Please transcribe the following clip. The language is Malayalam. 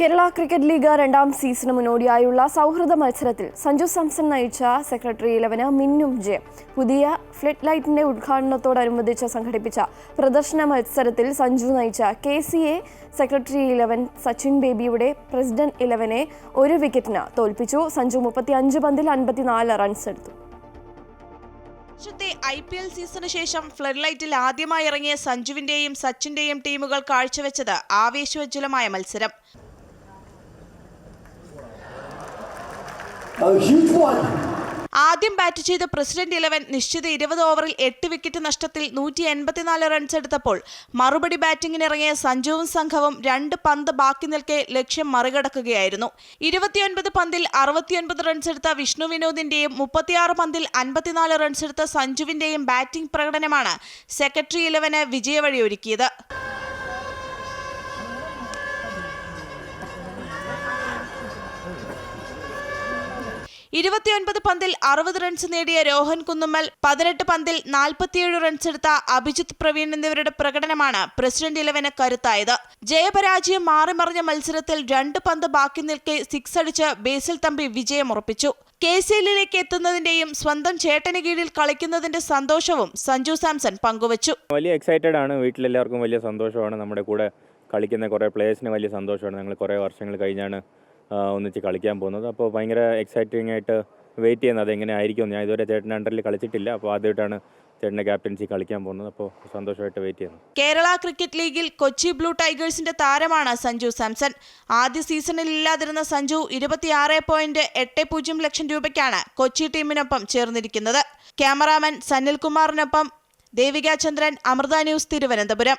കേരള ക്രിക്കറ്റ് ലീഗ് രണ്ടാം സീസണ് മുന്നോടിയായുള്ള സൗഹൃദ മത്സരത്തിൽ സഞ്ജു സാംസൺ നയിച്ച സെക്രട്ടറി ഇലവന് മിന്നും ജയം. പുതിയ ഫ്ലഡ് ലൈറ്റിന്റെ ഉദ്ഘാടനത്തോടനുബന്ധിച്ച് സംഘടിപ്പിച്ച പ്രദർശന മത്സരത്തിൽ സഞ്ജു നയിച്ച K C A secretary eleven Sachin ബേബിയുടെ പ്രസിഡന്റ് ഇലവനെ ഒരു വിക്കറ്റിന് തോൽപ്പിച്ചു. സഞ്ജു മുപ്പത്തി അഞ്ച് പന്തിൽ അൻപത്തിനാല് റൺസ് എടുത്തു. ഐ പി എൽ സീസണ് ശേഷം ഫ്ലഡ് ലൈറ്റിൽ ആദ്യമായി ഇറങ്ങിയ സഞ്ജുവിന്റെയും സച്ചിന്റെയും ടീമുകൾ കാഴ്ചവെച്ചത് ആവേശോജ്വലമായ മത്സരം. ആദ്യം ബാറ്റ് ചെയ്ത പ്രസിഡന്റ് ഇലവൻ നിശ്ചിത ഇരുപത് ഓവറിൽ എട്ട് വിക്കറ്റ് നഷ്ടത്തിൽ നൂറ്റി എൺപത്തിനാല് റൺസ് എടുത്തപ്പോൾ മറുപടി ബാറ്റിംഗിനിറങ്ങിയ സഞ്ജുവും സംഘവും രണ്ട് പന്ത് ബാക്കി നിൽക്കെ ലക്ഷ്യം മറികടക്കുകയായിരുന്നു. ഇരുപത്തിയൊൻപത് പന്തിൽ അറുപത്തിയൊൻപത് റൺസ് എടുത്ത വിഷ്ണു വിനോദിന്റെയും മുപ്പത്തിയാറ് പന്തിൽ അൻപത്തിനാല് റൺസ് എടുത്ത സഞ്ജുവിന്റെയും ബാറ്റിംഗ് പ്രകടനമാണ് സെക്രട്ടറി ഇലവന് വിജയവഴിയൊരുക്കിയത്. ഇരുപത്തിയൊൻപത് പന്തിൽ അറുപത് റൺസ് നേടിയ രോഹൻ കുന്നുമ്മൽ പതിനെട്ട് പന്തിൽ നാൽപ്പത്തിയേഴ് റൺസ് എടുത്ത അഭിജിത്ത് പ്രവീൺ എന്നിവരുടെ പ്രകടനമാണ് പ്രസിഡന്റ് ഇലവന് കരുത്തായത്. ജയപരാജയം മാറിമറിഞ്ഞ മത്സരത്തിൽ രണ്ട് പന്ത് ബാക്കി നിൽക്കെ സിക്സ് അടിച്ച് ബേസിൽ തമ്പി വിജയമുറപ്പിച്ചു കെ സി എല്ലിലേക്ക് എത്തുന്നതിന്റെയും സ്വന്തം ചേട്ടന് കീഴിൽ കളിക്കുന്നതിന്റെ സന്തോഷവും സഞ്ജു സാംസൺ പങ്കുവച്ചു. വലിയ എക്സൈറ്റഡ് ആണ്. വീട്ടിലെല്ലാവർക്കും വലിയ സന്തോഷമാണ്. നമ്മുടെ കൂടെ കളിക്കുന്ന കുറേ പ്ലേയേഴ്സിന് വലിയ സന്തോഷമാണ്. ഞങ്ങൾ കുറേ വർഷങ്ങൾ കഴിഞ്ഞാണ് ഒന്നിച്ച് കളിക്കാൻ പോകുന്നത്. അപ്പോൾ ഭയങ്കര എക്സൈറ്റിംഗ് ആയിട്ട് വെയിറ്റ് ചെയ്യുന്നത് അതെങ്ങനെ ആയിരിക്കും ഞാൻ ഇതുവരെ ചേട്ടന്റെ അണ്ടറിൽ കളിച്ചിട്ടില്ല. അപ്പോൾ ആദ്യമായിട്ടാണ് ചേട്ടന്റെ ക്യാപ്റ്റൻസി കളിക്കാൻ പോകുന്നത്. അപ്പോൾ സന്തോഷമായിട്ട് വെയിറ്റ് ചെയ്യുന്നു. കേരള ക്രിക്കറ്റ് ലീഗിൽ കൊച്ചി ബ്ലൂ ടൈഗേഴ്സിന്റെ താരമാണ് സഞ്ജു സാംസൺ. ആദ്യ സീസണിൽ ഇല്ലാതിരുന്ന സഞ്ജു ഇരുപത്തിയാറ് പോയിന്റ് എട്ട് പൂജ്യം ലക്ഷം രൂപയ്ക്കാണ് കൊച്ചി ടീമിനൊപ്പം ചേർന്നിരിക്കുന്നത്. ക്യാമറാമാൻ സനിൽകുമാറിനൊപ്പം ദേവിക ചന്ദ്രൻ അമൃത ന്യൂസ് തിരുവനന്തപുരം.